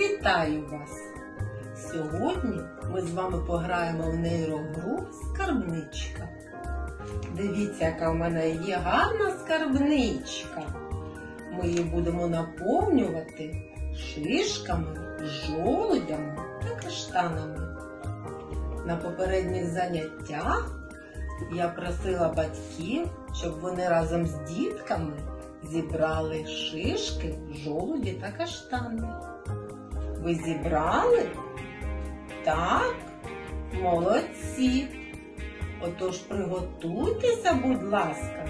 Вітаю вас! Сьогодні ми з вами пограємо в нейрогру Скарбничка. Дивіться, яка в мене є гарна скарбничка. Ми її будемо наповнювати шишками, жолудями та каштанами. На попередніх заняттях я просила батьків, щоб вони разом з дітками зібрали шишки, жолуді та каштани. Ви зібрали? Так, молодці. Отож приготуйтеся, будь ласка.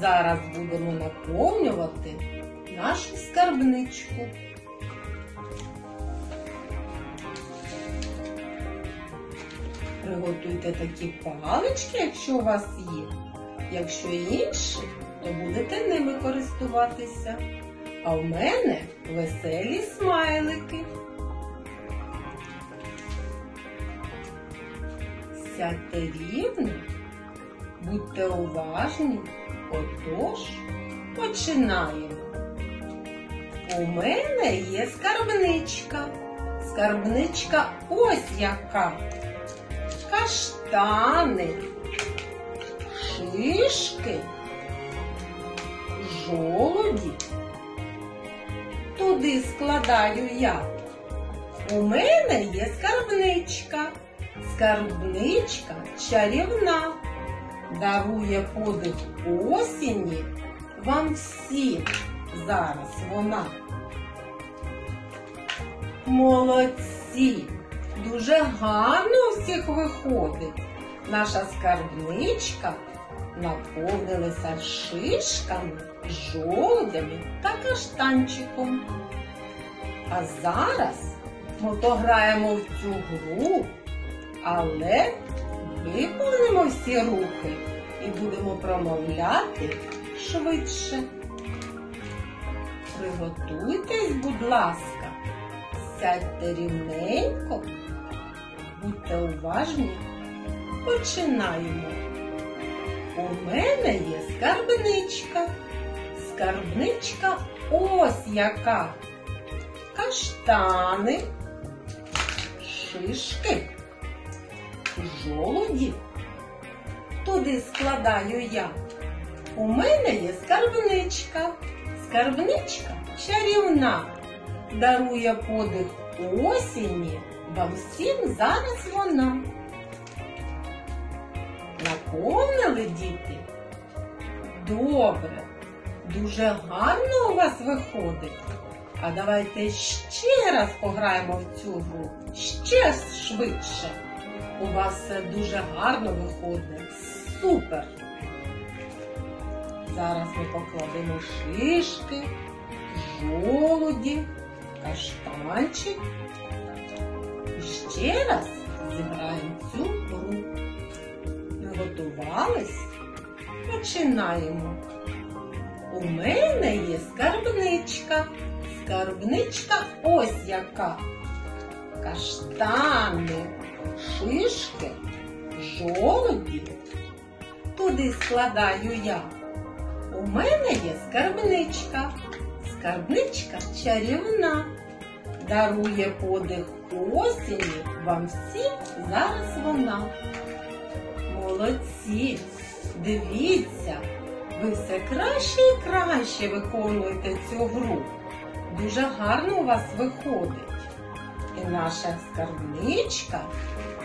Зараз будемо наповнювати нашу скарбничку. Приготуйте такі палички, якщо у вас є. Якщо інші, то будете ними користуватися. А в мене веселі смайлики. Сядьте рівно, будьте уважні. Отож, починаємо. У мене є скарбничка. Скарбничка ось яка. Каштани, шишки, жолуді. Туди складаю я. У мене є скарбничка. Скарбничка чарівна. Дарує подих осені вам всім зараз вона. Молодці! Дуже гарно у всіх виходить. Наша скарбничка наповнилася шишками, жолудями та каштанчиком. А зараз ми пограємо в цю гру, але виповнимо всі рухи і будемо промовляти швидше. Приготуйтесь, будь ласка, сядьте рівненько, будьте уважні. Починаємо. У мене є скарбничка. Скарбничка ось яка. Каштани, шишки, жолуді. Туди складаю я. У мене є скарбничка. Скарбничка чарівна. Дарує подих осені. Вам всім зараз вона. Наповнили діти? Добре, дуже гарно у вас виходить. А давайте ще раз пограємо в цю гру. Ще швидше. У вас все дуже гарно виходить. Супер! Зараз ми покладемо шишки, жолуді, каштанчик. І ще раз зіграємо цю Приготувались? Починаємо. У мене є скарбничка. Скарбничка ось яка. Каштани, шишки, жолуді. Туди складаю я. У мене є скарбничка. Скарбничка чарівна. Дарує подих осені вам всім зараз вона. Молодці! Дивіться, ви все краще і краще виконуєте цю гру. Дуже гарно у вас виходить. І наша скарбничка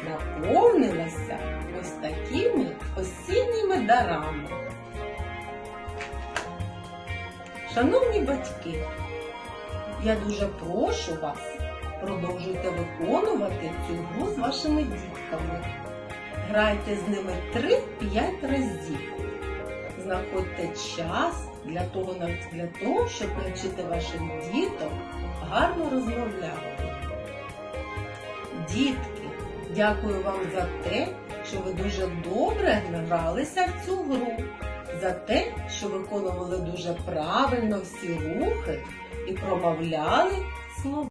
наповнилася ось такими осінніми дарами. Шановні батьки, я дуже прошу вас, продовжуйте виконувати цю гру з вашими дітками. Грайте з ними 3-5 разів. Знаходьте час для того, для того, щоб навчити вашим діток гарно розмовляти. Дітки, дякую вам за те, що ви дуже добре гралися в цю гру, за те, що виконували дуже правильно всі рухи і промовляли слова.